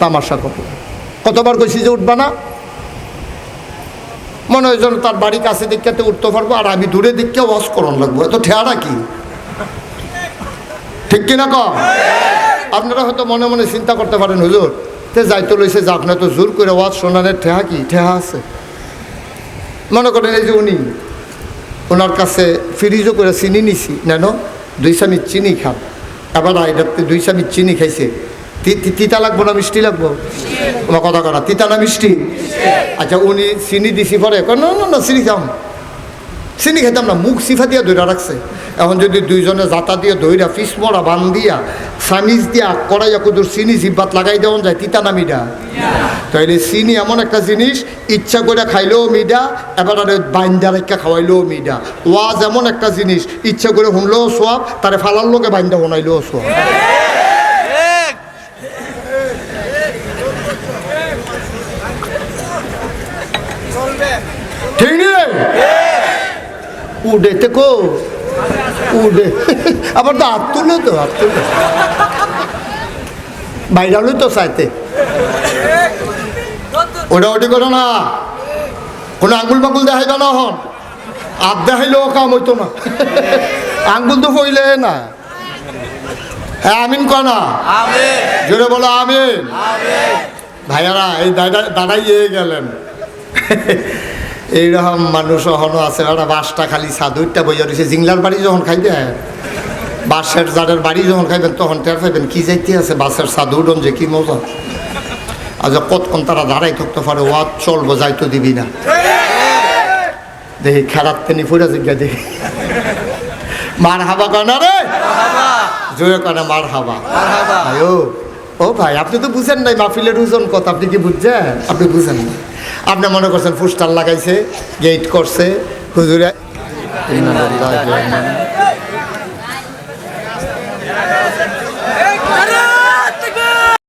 তামাশা কত কতবার কইছি যে উঠবা না? মনে হয় যেন তার বাড়ি কাছে দিকটাতে উঠতে পারব, আর আমি দূরে দিককে ওয়াশ করন লাগবো। এত ঠেয়ারা কি? ঠিক কিনা? ক আপনারা হয়তো মনে মনে চিন্তা করতে পারেন, হুজুর, তে যাইতে লইছে যে আপনার তো জোর করে ওয়াজ শোনানের ঠেহা কি? ঠেহা আছে। মনে করেন এই যে উনি ওনার কাছে ফ্রিজও করে চিনি নিছি। নেন, দুই চামিচ চিনি খান। এবার এটাতে দুই চামিচ চিনি খাইছে। তিতা লাগবো না মিষ্টি লাগবো? আমার কথা করা তিতা না মিষ্টি? আচ্ছা উনি চিনি দিছি পরে না না চিনি খাম। চিনি খেতাম না, মুখ সিফা দিয়ে দইরা রাখছে। এখন যদি দুইজনে জাতা দিয়ে দইরা পিস মরা বান দিয়া সামিজ দিয়া কড়াইয়া কুদুর চিনি জিব্বাত লাগাই দেওয়া যায়, তিতা না মিডা? তাইলে চিনি এমন একটা জিনিস, ইচ্ছা করে খাইলেও মিডা, এবার আর বাইন্দা রেখা খাওয়াইলেও মিডা। ওয়াজ এমন একটা জিনিস, ইচ্ছা করে শুনলেও সোয়াব, তারে ফালার লোকে বাইন্দা বনাইলেও সোয়াব ঠিক নেই উডেতে কো উডে। আবার তো হাত তুলো তো হাত তুলো। বাইরালো তো চাইতে ওটা ওটি করো না। কোনো আঙ্গুল মাঙ্গুল দেখাইবা না হন। হাত দেখাইলেও কাম হইতো না। আঙ্গুল তো হইলে না। হ্যাঁ আমিন কনা জোরে বলো আমিন। ভাইয়ারা এই দাদা দাদাই এ গেলেন। এইরকম মানুষ এখনও আছে ওরা বাসটা খালি সাধুরটা বইয়া রয়েছে। জিংলার বাড়ি যখন খাইবে বাসের যাদের বাড়ি যখন খাইবেন তখন টের পাইবেন কি যাইতে আছে বাসের সাধুডন যে কি মজা। আজ কতক্ষণ তারা দাঁড়াই থাকতে পারে ওয়াদ চলবো যাইতো দিবি না। দেখি খেলার তেনি ফুরা জিজ্ঞা দেখি। মার হাবা কনা রে? জোরে কনা মার হাবা ও ও ভাই আপনি তো বুঝেন নাই মাহফিলের ওজন কত আপনি কি বুঝছেন? আপনি বুঝেন না আপনি মনে করছেন পোস্টার লাগাইছে গেট করছে? হুজুরে